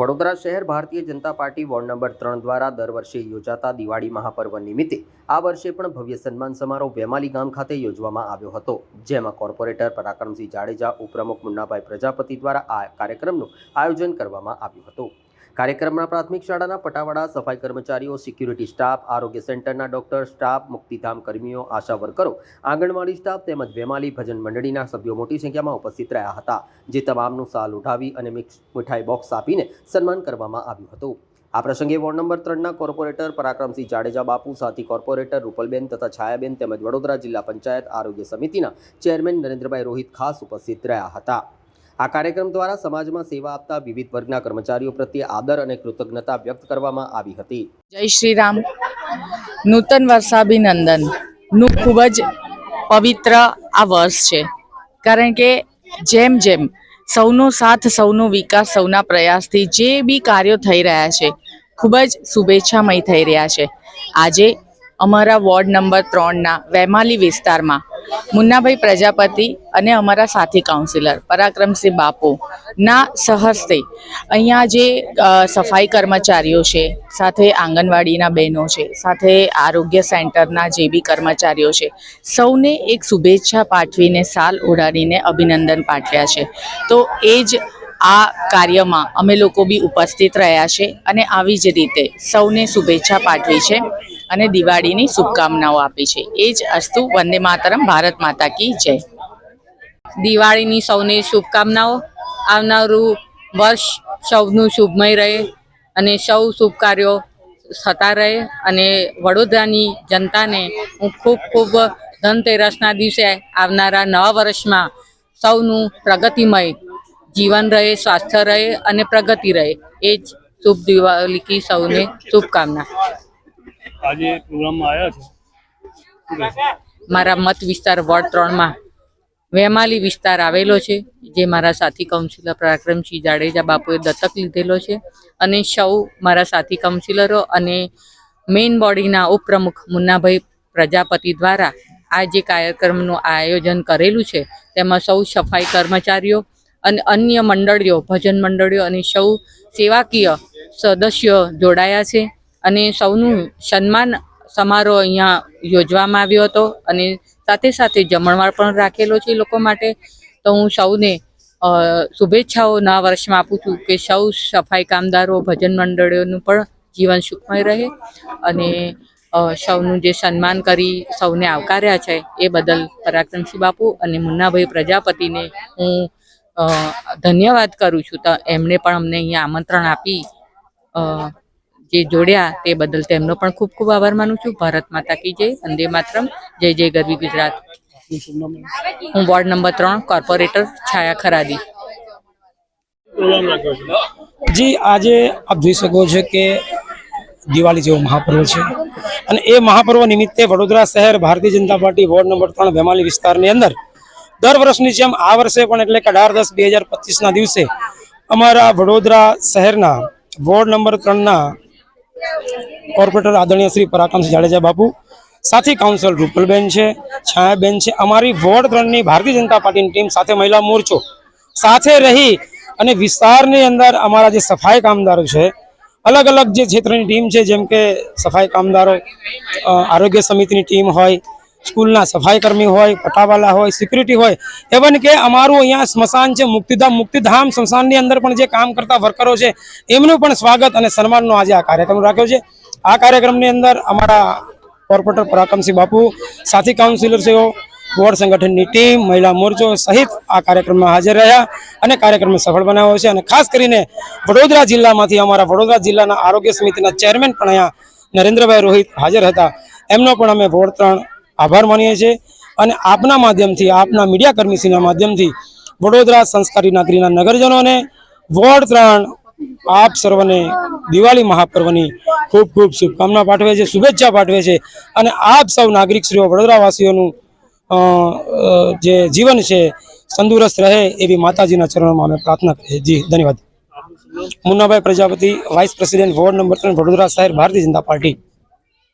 વડોદરા શહેર Bharatiya Janata party ward number ત્રણ દ્વારા દર વર્ષે યોજાતા દિવાળી મહાપર્વ નિમિત્તે આ વર્ષે પણ ભવ્ય સન્માન સમારોહ વેમાલી ગામ ખાતે યોજવામાં આવ્યો હતો, જેમાં કોર્પોરેટર પરાક્રમસિંહ જાડેજા, ઉપપ્રમુખ મુન્નાભાઈ પ્રજાપતિ દ્વારા આ કાર્યક્રમનું આયોજન કરવામાં આવ્યું હતું. કાર્યક્રમમાં પ્રાથમિક શાળાના પટાવાડા સફાઈ કર્મચારીઓ સિક્યુરિટી સ્ટાફ આરોગ્ય સેન્ટરના ડોક્ટર સ્ટાફ મુક્તિધામ કર્મીઓ, આશા વર્કરો, આંગણવાડી સ્ટાફ તેમજ વેમાલી ભજન મંડળીના સભ્યો મોટી સંખ્યામાં ઉપસ્થિત રહ્યા હતા, જે તમામનું સાલ ઉઠાવી અને મિક્સ મીઠાઈ બોક્સ આપીને સન્માન કરવામાં આવ્યું હતું. આ પ્રસંગે વોર્ડ નંબર ત્રણના કોર્પોરેટર પરાક્રમસિંહ જાડેજા બાપુ, સાથી કોર્પોરેટર રૂપલબેન તથા છાયાબેન તેમજ વડોદરા જિલ્લા પંચાયત આરોગ્ય સમિતિના ચેરમેન નરેન્દ્રભાઈ રોહિત ખાસ ઉપસ્થિત રહ્યા હતા. આ કાર્યક્રમ દ્વારા સમાજમાં સેવા આપતા વિવિધ વર્ગના કર્મચારીઓ પ્રત્યે આદર અને કૃતજ્ઞતા વ્યક્ત કરવામાં આવી હતી. જય શ્રી રામ નૂતન વર્ષાભિનંદન. નું ખૂબ જ પવિત્ર આ વર્ષ છે. કારણ કે જેમ જેમ સૌનો સાથ, સૌનો વિકાસ, સૌના પ્રયાસથી જે બી કાર્યો થઈ રહ્યા છે, ખૂબ જ શુભેચ્છામય થઈ રહ્યા છે. આજે અમારા વોર્ડ નંબર ત્રણના વેમાલી વિસ્તારમાં મુન્નાભાઈ પ્રજાપતિ અને અમારા સાથી કાઉન્સિલર પરાક્રમસિંહ બાપુના સહસ્તે. અહીંયા જે સફાઈ કર્મચારીઓ છે, સાથે આંગણવાડીના બહેનો છે, સાથે આરોગ્ય સેન્ટરના જે બી કર્મચારીઓ છે, સૌને એક શુભેચ્છા પાઠવીને સાલ ઉડાડીને અભિનંદન પાઠવ્યા છે. તો એ જ આ કાર્યમાં અમે લોકો બી ઉપસ્થિત રહ્યા છે અને આવી જ રીતે સૌને શુભેચ્છા પાઠવી છે. અને દિવાળીની શુભકામનાઓ આપી છે. એ જ અસ્તુ વંદે માતરમ, ભારત માતા કી જય. દિવાળીની સૌને શુભકામનાઓ. આવનારું વર્ષ સૌનું શુભમય રહે અને સૌ શુભ કાર્યો થતા રહે અને વડોદરાની જનતાને હું ખૂબ ખૂબ ધનતેરસના દિવસે આવનારા નવા વર્ષમાં સૌનું પ્રગતિમય જીવન રહે, સ્વાસ્થ્ય રહે અને પ્રગતિ રહે. એ જ શુભ દિવાળી સૌને શુભકામના. આજે પ્રોગ્રામમાં આવ્યા છે. મારા મત વિસ્તાર વોર્ડ ત્રણમાં વેમાલી વિસ્તાર આવેલો છે, જે મારા સાથી કાઉન્સિલર પરાક્રમસિંહ જાડેજા બાપુએ દત્તક લીધેલો છે અને સૌ મારા સાથી કાઉન્સિલરો અને મેઇન બોડીના ઉપપ્રમુખ મુન્નાભાઈ પ્રજાપતિ દ્વારા આ જે કાર્યક્રમનું આયોજન કરેલું છે, તેમાં સૌ સફાઈ કર્મચારીઓ અને અન્ય મંડળીઓ, ભજન મંડળીઓ અને સૌ સેવાકીય સદસ્યો જોડાયા છે. અને સૌનું સન્માન સમારોહ અહીંયા યોજવામાં આવ્યો હતો અને સાથે સાથે જમણવાર પણ રાખેલો છે લોકો માટે. તો હું સૌને શુભેચ્છાઓ નવા વર્ષમાં આપું છું કે સૌ સફાઈ કામદારો, ભજન મંડળીઓનું પણ જીવન સુખમય રહે અને સૌનું જે સન્માન કરી સૌને આવકાર્યા છે એ બદલ પરાક્રમસિંહ બાપુ અને મુન્નાભાઈ પ્રજાપતિને હું ધન્યવાદ કરું છું. તો એમણે પણ અમને અહીંયા આમંત્રણ આપી જે જોડ્યા તે બદલ તેમનો પણ ખૂબ ખૂબ આભાર માનું છું. ભારત માતા કી જય. વંદે માતરમ. જય જય ગરવી ગુજરાત. હું વોર્ડ નંબર ત્રણ, કોર્પોરેટર છાયા ખરાદી. જી, આજે આપ જોઈ શકો છો કે દિવાળી જેવો મહાપર્વ છે અને એ મહાપર્વ નિમિત્તે વડોદરા શહેર Bharatiya Janata party ward number ત્રણ, વેમાલી વિસ્તારની અંદર દર વર્ષની જેમ આ વર્ષે પણ એટલે કે અઢાર દસ બે હજાર પચીસના દિવસે અમારા વડોદરા શહેરના વોર્ડ નંબર ત્રણના કોર્પોરેટર આદરણીય શ્રી પરાક્રમસિંહ જાડેજા બાપુ, સાથી કાઉન્સિલર રૂપલબેન છે, છાયાબેન છે, અમારી વોર્ડ ત્રણની ભારતીય જનતા પાર્ટીની ટીમ સાથે મહિલા મોરચો સાથે રહી અને વિસ્તારની અંદર અમારા જે સફાઈ કામદારો છે, અલગ અલગ જે ક્ષેત્રની ટીમ છે, જેમ કે સફાઈ કામદારો આરોગ્ય સમિતિની ટીમ હોય સ્કૂલના સફાઈ કર્મી હોય, પટાવાલા હોય, સિક્યુરિટી હોય એવન કે અમારું અહીંયા સ્મશાન છે, મુક્તિધામ મુક્તિધામ સ્મશાનની અંદર પણ જે કામ કરતા વર્કરો છે, એમનું પણ સ્વાગત અને સન્માનનો આજે આ કાર્યક્રમ રાખ્યો છે. આ કાર્યક્રમની અંદર અમારા કોર્પોરેટર પરાક્રમસિંહ બાપુ, સાથી કાઉન્સિલરશ્રીઓ વોર્ડ સંગઠનની ટીમ મહિલા મોરચો સહિત આ કાર્યક્રમમાં હાજર રહ્યા અને કાર્યક્રમને સફળ બનાવ્યો છે. અને ખાસ કરીને વડોદરા જિલ્લામાંથી અમારા વડોદરા જિલ્લાના આરોગ્ય સમિતિના ચેરમેન પણ અહીંયા નરેન્દ્રભાઈ રોહિત હાજર હતા. એમનો પણ અમે વોર્ડ ત્રણ આભાર માનીએ છીએ અને આપના માધ્યમથી, આપના મીડિયા કર્મીશ્રીના માધ્યમથી વડોદરા સંસ્કારી નગરીના નગરજનોને વોર્ડ ત્રણ આપ સર્વને દિવાળી મહાપર્વની ખૂબ ખૂબ શુભકામના પાઠવે છે, શુભેચ્છા પાઠવે છે અને આપ સૌ નાગરિકશ્રીઓ, વડોદરાવાસીઓનું જે જીવન છે, તંદુરસ્ત રહે એવી માતાજીના ચરણોમાં અમે પ્રાર્થના કરીએ. જી, ધન્યવાદ. Munnabhai Prajapati, vice president ward number ત્રણ, વડોદરા શહેર, ભારતીય જનતા પાર્ટી.